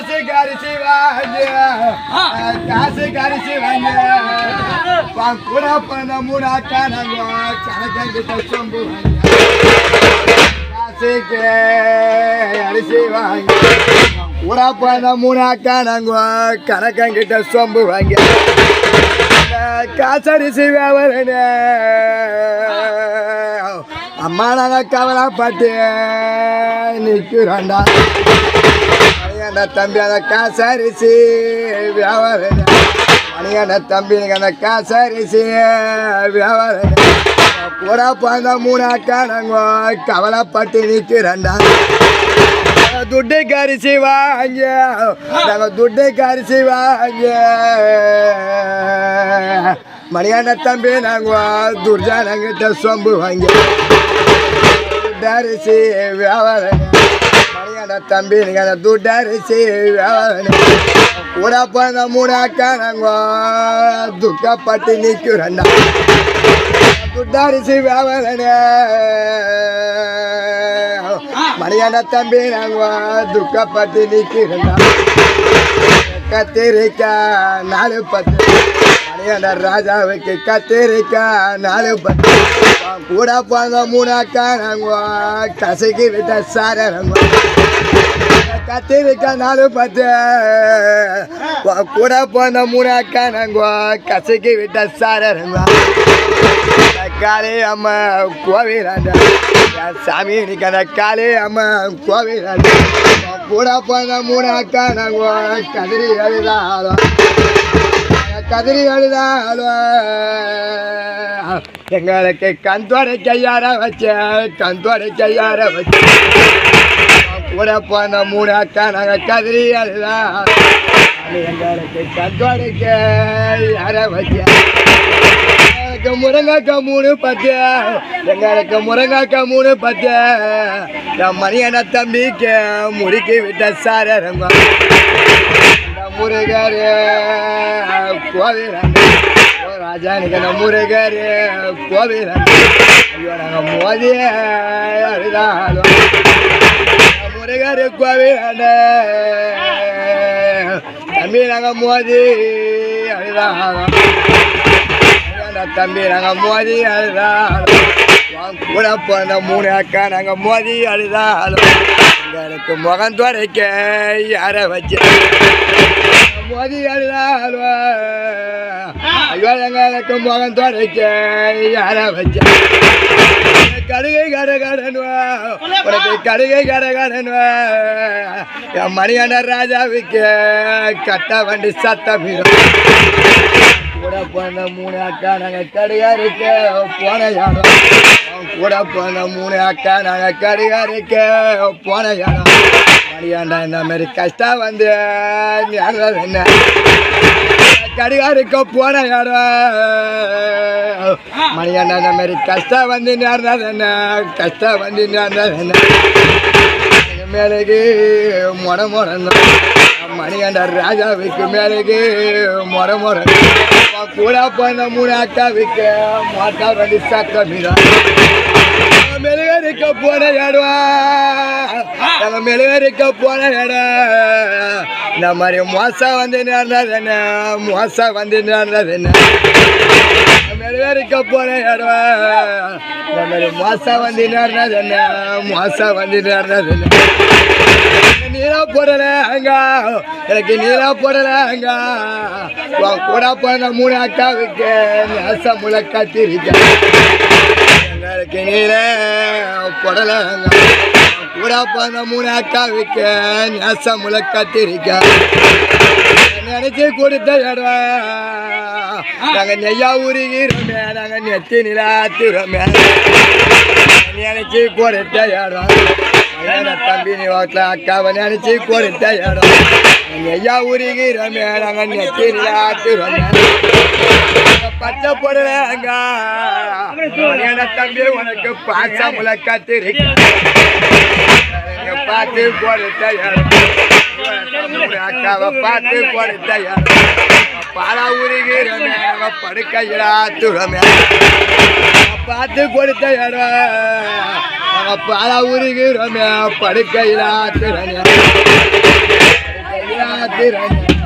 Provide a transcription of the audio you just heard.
தாசுகாரி சிவாஜி தாசுகாரி சிவாஜி పంకుల పదమున కనగా కనకండి తొంబు పంకుల పదమున కనగా కనకంగిట సొంబు వంగ కాసరి శివరనే అమ్మా నాన్న కవల పట్టే నిక్కురండా நிற்கிறோண்டா தம்பி அந்த காசரிசி. வியாபாரம் மணியான தம்பி நீங்க அந்த காசரிசி. வியாபாரம் கூட பிறந்த மூணு அக்கா நாங்கள் கவலைப்பட்டு நிற்கிறேன்டா துட்டை கரிசி வாங்க நாங்கள் துட்டை கரிசி வாங்க. மணியான தம்பி நாங்கள் துர்ஜா நாங்கிட்ட சொம்பு வாங்க. தரிசி வியாபாரம் மணியான தம்பி நீங்கள் துட்டரிசி கூட பிறந்த மூணு துக்கப்பட்டு நிற்கிறேன்டா துட்டரிசி வியாபாரனே மணியான தம்பி நாங்கள் துக்கப்பட்டு நிற்கிறோம் கத்திரிக்காய் நாலு பத்து. மணியான ராஜாவுக்கு கத்திரிக்கா நாலு பத்து. கூட போன மூணு அக்கா கசக்கி விட்ட சாரங்க கத்திரிக்காய் நாலு பத்து. கூட போன மூணு அக்கா கசக்கி விட்ட சாரங்க காளி அம்மா கோவிலாண்ட. சாமி இன்னைக்கு காளி அம்மா கோவிலாண்ட. கூட போன மூணு அக்கா கதிரி எழுதாலும் கதிரி எழுதாலும் எங்களுக்கு கந்தோரை கையார வச்ச கந்தோரை கையார வச்ச. கூட போன மூணு அக்கா நாங்கள் கதிரி எழுதாலும் எங்களுக்கு கந்தோரை கையார வச்ச எங்களுக்கு முருங்காக்கா மூணு பத்து. எங்களுக்கு முருங்காக்கா மூணு பத்து. என் மணியான தம்பிக்கு முறுக்கி விட்ட சாரங்க முருகர் கோவிலங்க ராஜானிக்கு நம்ம முருகர் கோவில் ஐயோ நாங்கள் மோதி அழுதாலும். முருகர் கோவிலாண்ட தம்பி நாங்க மோதி அழுதான் தம்பி நாங்கள் மோதி அழுதான் கூட போன மூணு அக்கா நாங்கள் மோதி அழுதாலும் எங்களுக்கு முகம் துறைக்க யார வச்சு? மோதி அழுதாலும் ஐயோ முகம் துறைக்க யார வச்சு கடுகை கட உனக்கு கடுகை கட என் மணியான ராஜாவுக்கு கட்ட வண்டி சத்தம் கூட போன மூணு அக்கா நாங்கள் கடிகாரிக்க போன இடம் கூட போன மூணு அக்கா நாங்கள் கடிகாரிக்க போன இடம் மணியாண்டா இந்த மாதிரி கஷ்டம் வந்து என்ன? கடிகாரிக்க போன இடம் மணியாண்டா இந்த மாதிரி கஷ்டம் வந்து நேர்ந்தது என்ன? கஷ்டம் வந்து நேர்ந்தது என்ன? மேலேக்கு மொட மொடணும் மணிகண்ட ராஜாவுக்கு மேலேக்கு மொட மொடணும் கூட போன மூணு அக்காவுக்கு மொட்டா ரெண்டு சக்க மீதா மெழுகரிக்க போன இடம் நாங்கள் மெழுகரிக்க போன இடம் இந்த மாதிரி மோசம் வந்து என்ன? மோசம் வந்து என்ன? மெழுகரிக்க போன இடம் இந்த மாதிரி மோசம் வந்து என்ன? மோசம் வந்து என்ன? நீரா போடல அங்க. எனக்கு நீரா போடல அங்க. உன் கூட போன மூணு அக்காவுக்கு நேசம் முளை கத்திருக்க எங்களுக்கு நீர போடல அங்க உன் கூட போன மூணு அக்காவுக்கு நேசம் முளை நினைச்சு கொடுத்த இடம். நாங்க நெய்யா உருகிறோமே நாங்க நெத்தி நிலாத்துறோமே நினைச்சு கொடுத்த இடம். தம்பி நீ வாக்கில் அக்காவை நினைச்சு கொடுத்த இடம். நெய்யா உருகிறோமே நாங்க நெத்தி நிலாத்துறோமே பச்சை போடுறாங்க தம்பி உனக்கு பாசம் முளைக்கத்திருக்க பார்த்து கொடுத்த இடம் அக்காவை பார்த்து இடம் பாலா உருகிறோமே படுக்கையிலா துறமே பார்த்து கொடுத்த இடம் பாலா உருகிறோமே படுக்கையிலா படுக்கையிலா திறனே